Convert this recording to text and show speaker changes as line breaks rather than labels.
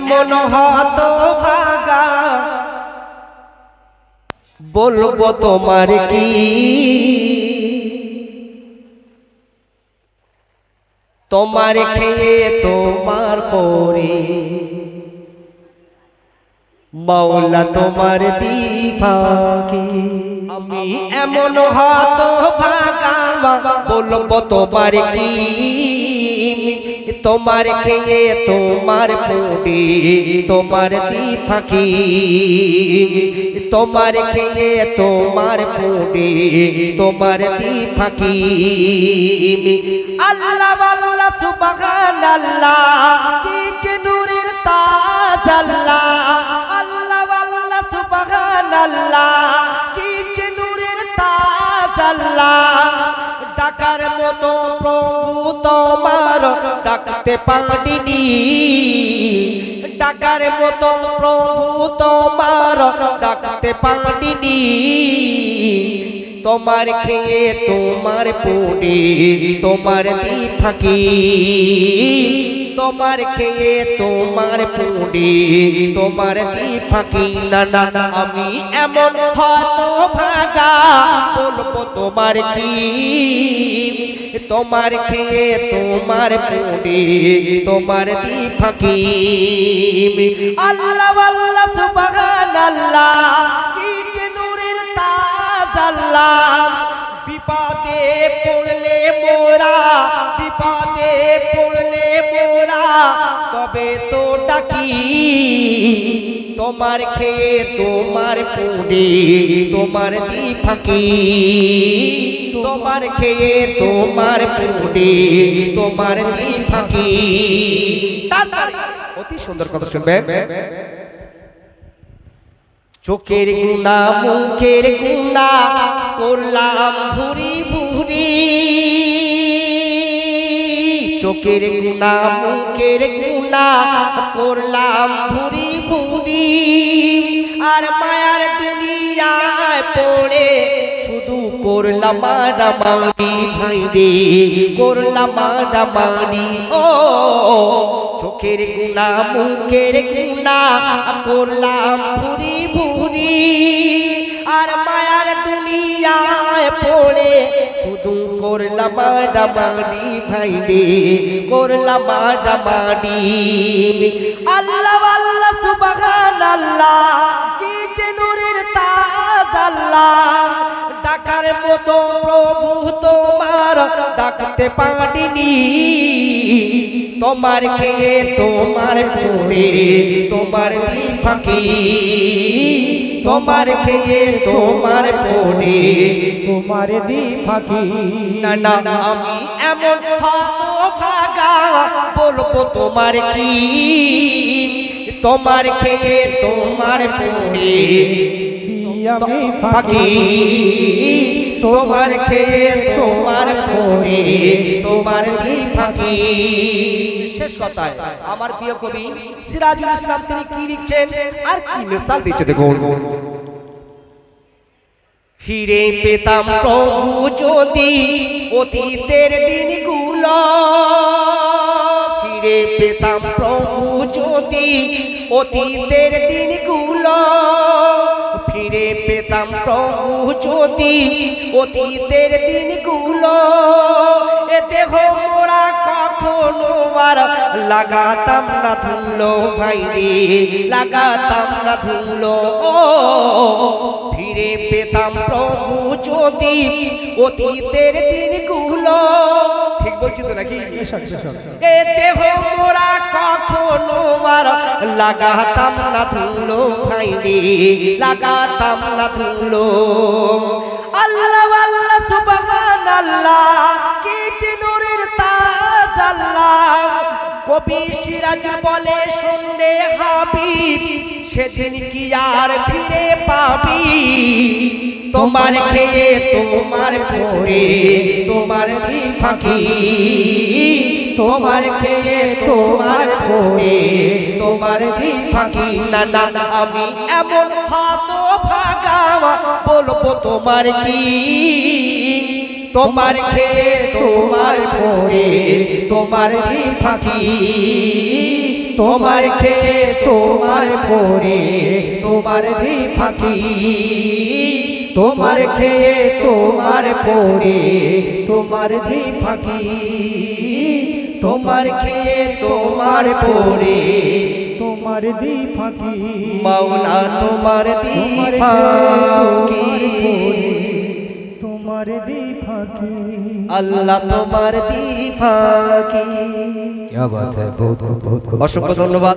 এমন হত ভাগা। বলব তোমার কি? তোমার খেয়ে তোমার পরে। মাওলা তোমার দিভাগে। আমি এমন হত ভাগা। বলব তোমার কি? তোমার খেয়ে, তোমার পড়ে তোমার দি তোমার খেয়ে, তোমার পড়ে তোমার দি ফাঁকি। আল্লাহ আল্লাহ সুবহান আল্লাহ কি যে নূরের তাজ আল্লাহ আল্লাহ তোমার ডাকতে পারিনি। ডাকার মতো প্রভু তোমার ডাকতে পারিনি। তোমার খেয়ে তোমার পুরী তোমার দি ফাঁকি। তোমার খেয়ে তোমার পড়ে তোমার দি ফাঁকি? না না আমি এমন হত ভাগা বলব তোমার কি? তোমার খেয়ে তোমার পড়ে তোমার দি ফাঁকি? আল্লাহ আল্লাহ সুবহান আল্লাহ কি নূরের তাজ আল্লাহ। বিপদে পড়লে মোরা বিপদে পড়লে মোরা, তবে তো ডাকি, তোমার খেয়ে তোমার পড়ে তোমার দি ফাঁকি, তোমার খেয়ে তোমার পড়ে তোমার দি ফাঁকি। অতি সুন্দর কথা শুনবেন। চোখের গুণা, মুখের গুণা করলাম ভুরি ভুরি। চোখের গুণা, মুখের গুণা করলাম ভুরি ভুরি। আর মায়ার দুনিয়ায় পড়ে শুধু করলাম মারামারি ভাই রে করলাম মারামারি ও, চোখের গুণা, মুখের গুণা করলাম ভুরি ভুরি। আর মায়ার পড়ে, শুধু করলাম ডামাডি ভাই রে করলাম ডামাডি আল্লাহ আল্লাহ সুবহান আল্লাহ কি যে নূরের তাজ আল্লাহ। ডাকার মতো প্রভু তোমার ডাকতে পারিনি। তোমার খেয়ে তোমার পড়ে, তোমার দি ফাঁকি। তোমার খেয়ে, তোমার পড়ে
তোমার দি ফাঁকি
না না আমি এমন ভাগা বলব তোমার কি? তোমার খেয়ে, তোমার পড়ে
আমি
ফাঁকি। তোমার খেয়ে তোমার পড়ে তোমার দি ফাঁকি। শেষ কথায় আমার প্রিয় কবি সিরাজুল ইসলাম তিনি কি লিখছেন? আর কি মিসাল দিচ্ছে দেখুন। ফিরে পেতাম প্রভু যদি অতীতের দিনগুলো। ফিরে পেতাম প্রভু যদি অতীতের দিনগুলো। পেতাম প্রভু যদি অতীতের দিনগুলো। এ দেহ মোরা কখনো আর লাগাতাম না ধুলো ভাই রে, লাগাতাম না ধুলো। ও, ফিরে পেতাম প্রভু যদি অতীতের দিনগুলো। ঠিক বলছি তো নাকি? এ দেহ মোরা কখনো আর লাগাতাম না ধুলো রে লাগাতাম না ধুলো। আল্লাহ আল্লাহ সুবহান আল্লাহ কি যে নূরের তাজ আল্লাহ কবি সিরাজ বলে শুনলে হাবিব সেদিন কি আর ফিরে পাবি? তোমার খেয়ে, তোমার পরে তোমার ফাঁকি? তোমার খেয়ে, তোমার পরে তোমার ফাঁকি? না না আমি এমন হাত ভাগা বলব তোমার কি? তোমার খেয়ে, তোমার পরে তোমার ফাঁকি? তোমার খেয়ে তোমার পরে তোমার দি ফাঁকি তোমার খেয়ে তোমার পরে তোমার দি ফাঁকি তোমার খেয়ে তোমার পরে
তোমার দি ফাঁকি
মাওলা তোমার দি
তোমার
ফাঁকি
তোমার দি ফাঁকি
আল্লাহ তোমার দি ফাঁকি। অসংখ্য ধন্যবাদ।